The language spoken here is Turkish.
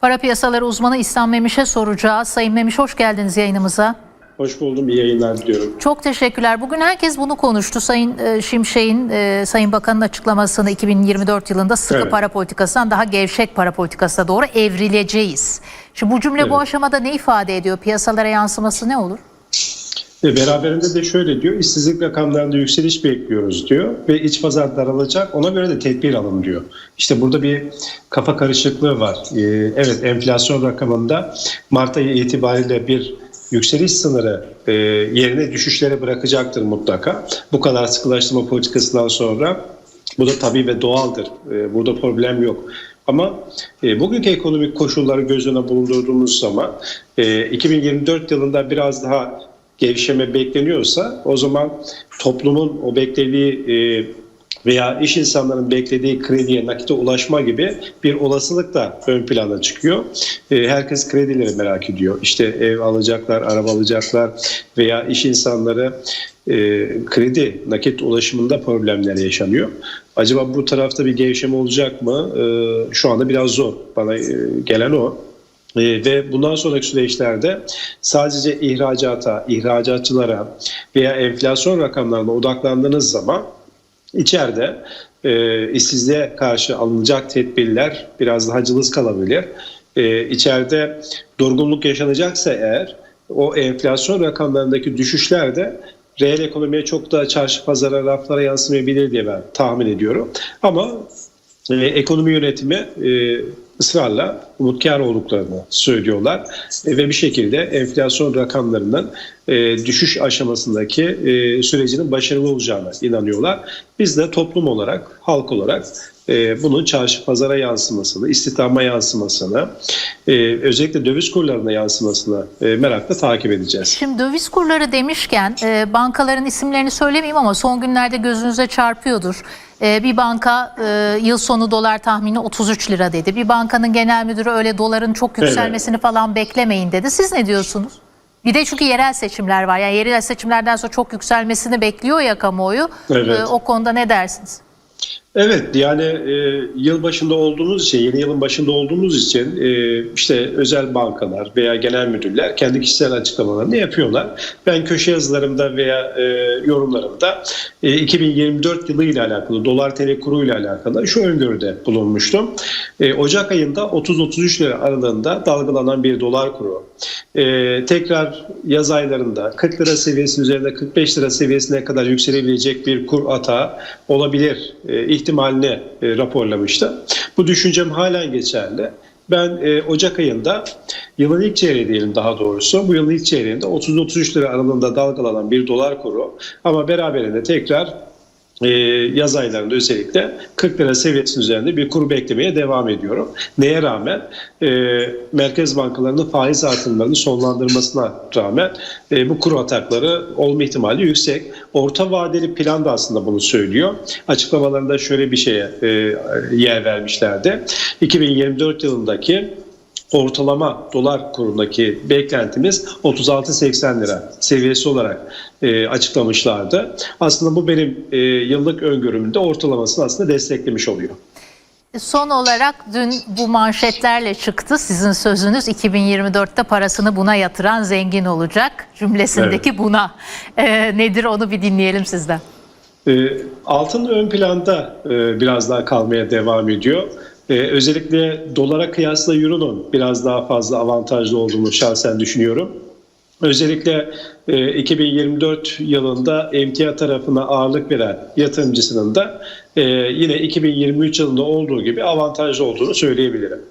Para piyasaları uzmanı İhsan Memiş'e soracağız. Sayın Memiş hoş geldiniz yayınımıza. Hoş buldum. İyi yayınlar diliyorum. Çok teşekkürler. Bugün herkes bunu konuştu. Sayın e, Şimşek'in, e, Sayın Bakan'ın açıklamasını 2024 yılında sıkı Evet. para politikasından daha gevşek para politikasına doğru evrileceğiz. Şimdi bu cümle bu Evet. aşamada ne ifade ediyor? Piyasalara yansıması ne olur? Ve beraberinde de şöyle diyor, işsizlik rakamlarında yükseliş bekliyoruz diyor ve iç pazar daralacak ona göre de tedbir alın diyor. İşte burada bir kafa karışıklığı var. Ee, evet enflasyon rakamında Mart ayı itibariyle bir yükseliş sınırı e, yerine düşüşlere bırakacaktır mutlaka. Bu kadar sıkılaştırma politikasından sonra bu da tabii ve doğaldır. Ee, burada problem yok. Ama e, bugünkü ekonomik koşulları göz önüne bulundurduğumuz zaman e, 2024 yılında biraz daha gevşeme bekleniyorsa o zaman toplumun o beklediği e, veya iş insanlarının beklediği krediye, nakite ulaşma gibi bir olasılık da ön plana çıkıyor. E, herkes kredileri merak ediyor. İşte ev alacaklar, araba alacaklar veya iş insanları e, kredi, nakit ulaşımında problemler yaşanıyor. Acaba bu tarafta bir gevşeme olacak mı? E, şu anda biraz zor. Bana e, gelen o. Ee, ve bundan sonraki süreçlerde sadece ihracata, ihracatçılara veya enflasyon rakamlarına odaklandığınız zaman içeride e, işsizliğe karşı alınacak tedbirler biraz daha cılız kalabilir. E, içeride durgunluk yaşanacaksa eğer o enflasyon rakamlarındaki düşüşler de reel ekonomiye çok da çarşı pazara raflara yansımayabilir diye ben tahmin ediyorum. Ama e, ekonomi yönetimi e, ısrarla umutkar olduklarını söylüyorlar E, ve bir şekilde enflasyon rakamlarının e, düşüş aşamasındaki e, sürecinin başarılı olacağına inanıyorlar. Biz de toplum olarak, halk olarak e, bunun çarşı pazara yansımasını, istihdama yansımasını, e, özellikle döviz kurlarına yansımasını e, merakla takip edeceğiz. Şimdi döviz kurları demişken e, bankaların isimlerini söylemeyeyim ama son günlerde gözünüze çarpıyordur. E, bir banka e, yıl sonu dolar tahmini 33 lira dedi. Bir bankanın genel müdürü öyle doların çok yükselmesini falan beklemeyin dedi. Siz ne diyorsunuz? Bir de çünkü yerel seçimler var. Yani yerel seçimlerden sonra çok yükselmesini bekliyor ya kamuoyu. Evet. E, o konuda ne dersiniz? Evet yani e, yıl başında olduğumuz için, yeni yılın başında olduğumuz için e, işte özel bankalar veya genel müdürler kendi kişisel açıklamalarını yapıyorlar. Ben köşe yazılarımda veya e, yorumlarımda e, 2024 yılı ile alakalı, dolar TL kuru ile alakalı şu öngörüde bulunmuştum. E, Ocak ayında 30-33 lira aralığında dalgalanan bir dolar kuru. E, tekrar yaz aylarında 40 lira seviyesinin üzerinde 45 lira seviyesine kadar yükselebilecek bir kur atağı olabilir e, ihtimalini e, raporlamıştı. Bu düşüncem halen geçerli. Ben e, Ocak ayında yılın ilk çeyreği diyelim daha doğrusu bu yılın ilk çeyreğinde 30-33 lira aralığında dalgalanan bir dolar kuru ama beraberinde tekrar e, yaz aylarında özellikle 40 lira seviyesinin üzerinde bir kur beklemeye devam ediyorum. Neye rağmen e, merkez bankalarının faiz artımlarını sonlandırmasına rağmen e, bu kur atakları olma ihtimali yüksek. Orta vadeli plan da aslında bunu söylüyor. Açıklamalarında şöyle bir şeye e, yer vermişlerdi. 2024 yılındaki ortalama dolar kurundaki beklentimiz 36.80 lira seviyesi olarak e, açıklamışlardı. Aslında bu benim e, yıllık öngörümün de ortalamasını aslında desteklemiş oluyor. Son olarak dün bu manşetlerle çıktı sizin sözünüz 2024'te parasını buna yatıran zengin olacak cümlesindeki buna. Ee, nedir onu bir dinleyelim sizden. E, altın ön planda e, biraz daha kalmaya devam ediyor. E, özellikle dolara kıyasla euronun biraz daha fazla avantajlı olduğunu şahsen düşünüyorum. Özellikle e, 2024 yılında emtia tarafına ağırlık veren yatırımcısının da e, yine 2023 yılında olduğu gibi avantajlı olduğunu söyleyebilirim.